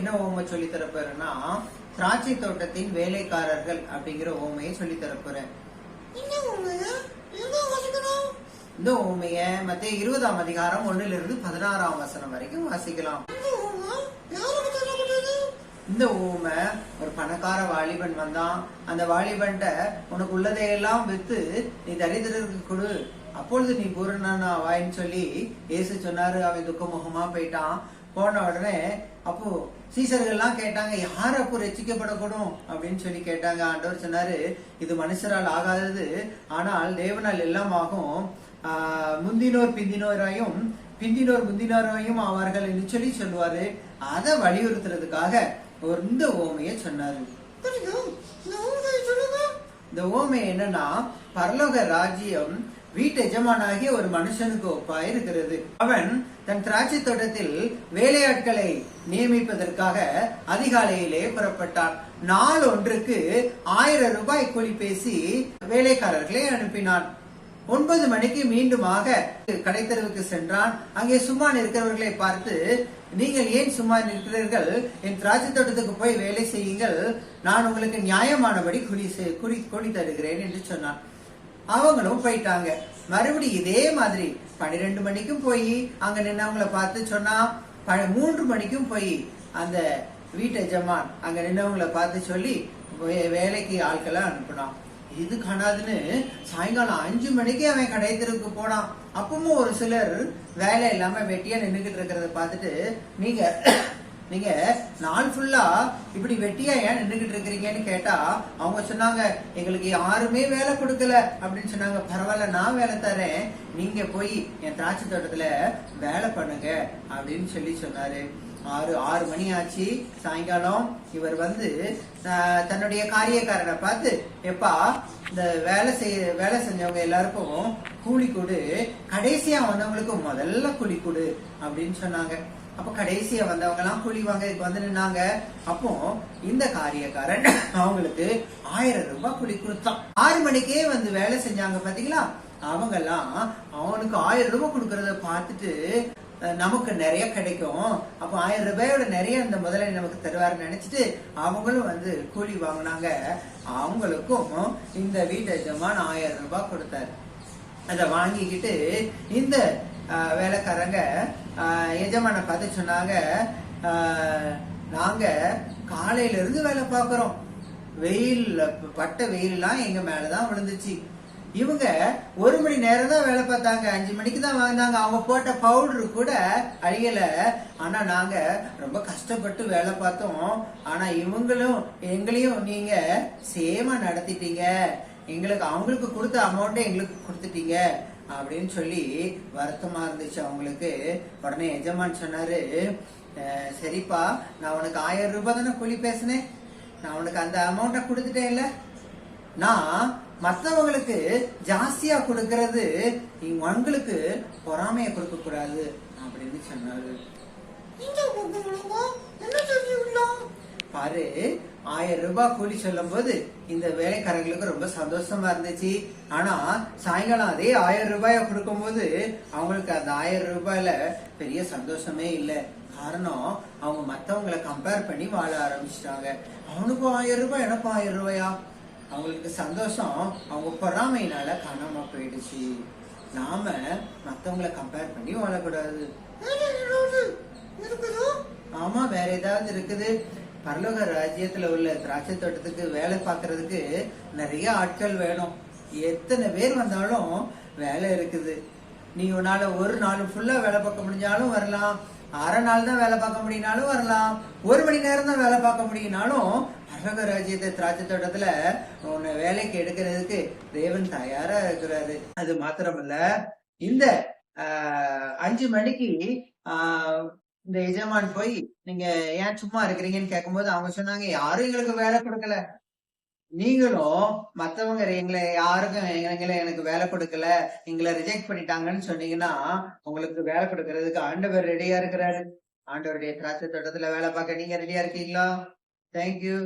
என்ன ஓமை சொல்லி தரப்போறேன்னா திராட்சை தோட்டத்தின் வேலைக்காரர்கள் அப்படிங்கிற ஓமையை சொல்லி தரப்போறேன். இந்த ஓமைய மத்திய இருபதாம் அதிகாரம் ஒண்ணுல இருந்து பதினாறாம் வசனம் வரைக்கும் வாசிக்கலாம். இந்த ஊமை ஒரு பணக்கார வாலிபன் வந்தான். அந்த வாலிபன்ட்ட உனக்கு உள்ளதையெல்லாம் வித்து நீ தரித்திரருக்கு கொடு. அப்பொழுது நீ பூரணனா வாயின்னு சொல்லி இயேசு சொன்னாரு அவன் துக்கமுகமா போயிட்டான். போன உடனே அப்போ சீசர்கள்லாம் கேட்டாங்க யார் அப்போ ரசிக்கப்படக்கூடும்? அப்படின்னு சொல்லி கேட்டாங்க. ஆண்டவர் சொன்னாரு இது மனுஷரால் ஆகாதது. ஆனால் தேவனால் எல்லாம் ஆகும். ஆஹ் முந்தினோர் பிந்தினோராயும் பிந்தினோர் முந்தினோராயும் ஆவார்கள் என்று சொல்லி சொல்லுவாரு. அதை வலியுறுத்துறதுக்காக ஒரு இந்த ஓமையை சொன்னாரு. இந்த இந்த ஓமை என்னன்னா பரலோக ராஜ்யம் வீட்டு எஜமானாகிய ஒரு மனுஷனுக்கு ஒப்பாய் இருக்கிறது அவன் தன் திராட்சை தோட்டத்தில் வேலையாட்களை நியமிப்பதற்காக அதிகாலையிலே புறப்பட்டான். நாள் ஒன்றுக்கு ஆயிரம் ரூபாய் கூலி பேசி வேலைக்காரர்களை அனுப்பினான். ஒன்பது மணிக்கு மீண்டுமாக கடைத்தெருவுக்கு சென்றான். அங்கே சும்மா நிற்கிறவர்களை பார்த்து நீங்கள் ஏன் சும்மா நிற்கிறீர்கள் என் திராட்சை தோட்டத்துக்கு போய் வேலை செய்யுங்கள். நான் உங்களுக்கு நியாயமானபடி குடி செ- கொடி தருகிறேன் என்று சொன்னான். அவங்களும் போயிட்டாங்க. மறுபடியும் இதே மாதிரி பன்னிரெண்டு மணிக்கும் போய் அங்க நின்னவங்கள பார்த்து சொன்னா ப- மூன்று மணிக்கும் போய் அந்த வீட்டை ஜமான் அங்க நின்னவங்கள பார்த்து சொல்லி வே- வேலைக்கு ஆட்களை அனுப்பினான். இது காணாதுன்னு சாயங்காலம் அஞ்சு மணிக்கு அவன் கடை தெருவுக்கு போனான். அப்பவும் ஒரு சிலர் வேலை இல்லாம வெட்டியா நின்னுகிட்டு இருக்கிறத பார்த்துட்டு நீங்க நீங்க நாள் ஃபுல்லா இப்படி வெட்டியா ஏன் நின்றுகிட்டு இருக்கிறீங்கன்னு கேட்டா அவங்க சொன்னாங்க எங்களுக்கு யாருமே வேலை கொடுக்கல அப்படின்னு சொன்னாங்க. பரவாயில்ல நான் வேலை தரேன் நீங்க போய் என் திராட்சை தோட்டத்துல வேலை பண்ணுங்க அப்படின்னு சொல்லி சொன்னாரு. ஆறு ஆறு மணி ஆச்சு. சாயங்காலம் இவர் வந்து தன்னுடைய காரியக்காரனை பார்த்து எப்பா இந்த வேலை செய்ய வேலை செஞ்சவங்க எல்லாருக்கும் கூலி கொடு. கடைசியா வந்தவங்களுக்கு முதல்ல கூலி கொடு அப்படின்னு சொன்னாங்க. அப்ப கடைசியா வந்தவங்க எல்லாம் கூலி வாங்க இதுக்கு வந்து நின்னாங்க. அப்போ இந்த காரியக்காரன் அவங்களுக்கு ஆயிரம் ரூபாய் கூலி கொடுத்தான். ஆறு மணிக்கே வந்து வேலை செஞ்சாங்க பாத்தீங்களா? அவங்க எல்லாம் அவனுக்கு ஆயிரம் ரூபாய் கொடுக்கறத பார்த்துட்டு நமக்கு நிறைய கிடைக்கும். அப்போ ஆயிரம் ரூபாயோட நிறைய இந்த முதலாளி நமக்கு தருவாருன்னு நினைச்சிட்டு அவங்களும் வந்து கூலி வாங்கினாங்க. அவங்களுக்கும் இந்த வீட்டு எஜமான் ஆயிரம் ரூபாய் கொடுத்தாரு. அதை வாங்கிக்கிட்டு இந்த வேலைக்காரங்க எஜமான பார்த்து சொன்னாங்க நாங்கள் நாங்க காலையில இருந்து வேலை பார்க்கறோம். வெயில் பட்ட வெயில்லாம் எங்க மேலதான் விழுந்துச்சு. இவங்க ஒரு மணி நேரம் தான் வேலை பார்த்தாங்க. அஞ்சு மணிக்கு தான் வாங்கினாங்க அவங்க போட்ட பவுடரு கூட அழியல. ஆனா நாங்க ரொம்ப கஷ்டப்பட்டு வேலை பார்த்தோம். ஆனா இவங்களும் எங்களையும் நீங்க சேமா நடத்திட்டீங்க. எங்களுக்கு அவங்களுக்கு கொடுத்த அமௌண்ட்டை எங்களுக்கு கொடுத்துட்டீங்க. அப்படின்னு சொல்லி வருத்தமா இருந்துச்சு அவங்களுக்கு. உடனே எஜமான் சொன்னாரு "அஹ், சரிப்பா நான் உனக்கு ஆயிரம் ரூபாய் தானே கூலி பேசினேன். நான் உனக்கு அந்த அமௌண்ட்டை கொடுத்துட்டேன்ல நான் மத்தவங்களுக்கு ஜாஸ்தியா கொடுக்கறது உங்களுக்கு பொறாமைய கொடுக்க கூடாது அப்படின்னு சொன்னாரு. பாரு ஆயிரம் ரூபாய் கூலி சொல்லும் போது இந்த வேலைக்காரங்களுக்கு ரொம்ப சந்தோஷமா இருந்துச்சு. ஆனா சாயங்காலம் அதே ஆயிரம் ரூபாய கொடுக்கும்போது அவங்களுக்கு அந்த ஆயிரம் ரூபாயில பெரிய சந்தோஷமே இல்லை. காரணம் அவங்க மத்தவங்களை கம்பேர் பண்ணி வாழ ஆரம்பிச்சிட்டாங்க. அவனுக்கும் ஆயிரம் ரூபாய் எனக்கும் ஆயிரம் ரூபாயா? அவங்களுக்கு சந்தோஷம் அவங்க பொறாமையினால காணாம போயிடுச்சு. நாம மத்தவங்களை கம்பேர் பண்ணி வாழக்கூடாது. ஆமா வேற ஏதாவது இருக்குது. பரலோக ராஜ்யத்துல உள்ள திராட்சை தோட்டத்துக்கு வேலை பார்க்கறதுக்கு நிறைய ஆட்கள் வேணும். எத்தனை பேர் வந்தாலும் வேலை இருக்குது. நீ உன்னால ஒரு நாள் ஃபுல்லா வேலை பார்க்க முடிஞ்சாலும் வரலாம். அரை நாள் தான் வேலை பார்க்க முடியினாலும் வரலாம். ஒரு மணி நேரம் தான் வேலை பார்க்க முடியினாலும் பரலோக ராஜ்யத்தை திராட்சை தோட்டத்துல உன்னை வேலைக்கு எடுக்கிறதுக்கு தேவன் தயாரா இருக்கிறாரு. அது மாத்திரமல்ல இந்த ஆஹ், அஞ்சு மணிக்கு ஆஹ், இந்த எஜமான் போய் நீங்க ஏன் சும்மா இருக்கிறீங்கன்னு கேட்கும்போது அவங்க சொன்னாங்க யாரும் எங்களுக்கு வேலை கொடுக்கல. நீங்களும் மத்தவங்க எங்களை யாருக்கும் எங்களை எனக்கு வேலை கொடுக்கல. எங்களை ரிஜெக்ட் பண்ணிட்டாங்கன்னு சொன்னீங்கன்னா உங்களுக்கு வேலை கொடுக்கறதுக்கு ஆண்டவர் ரெடியா இருக்கிறாரு. ஆண்டவருடைய திராட்சை தோட்டத்துல வேலை பார்க்க நீங்க ரெடியா இருக்கீங்களா? தேங்க்யூ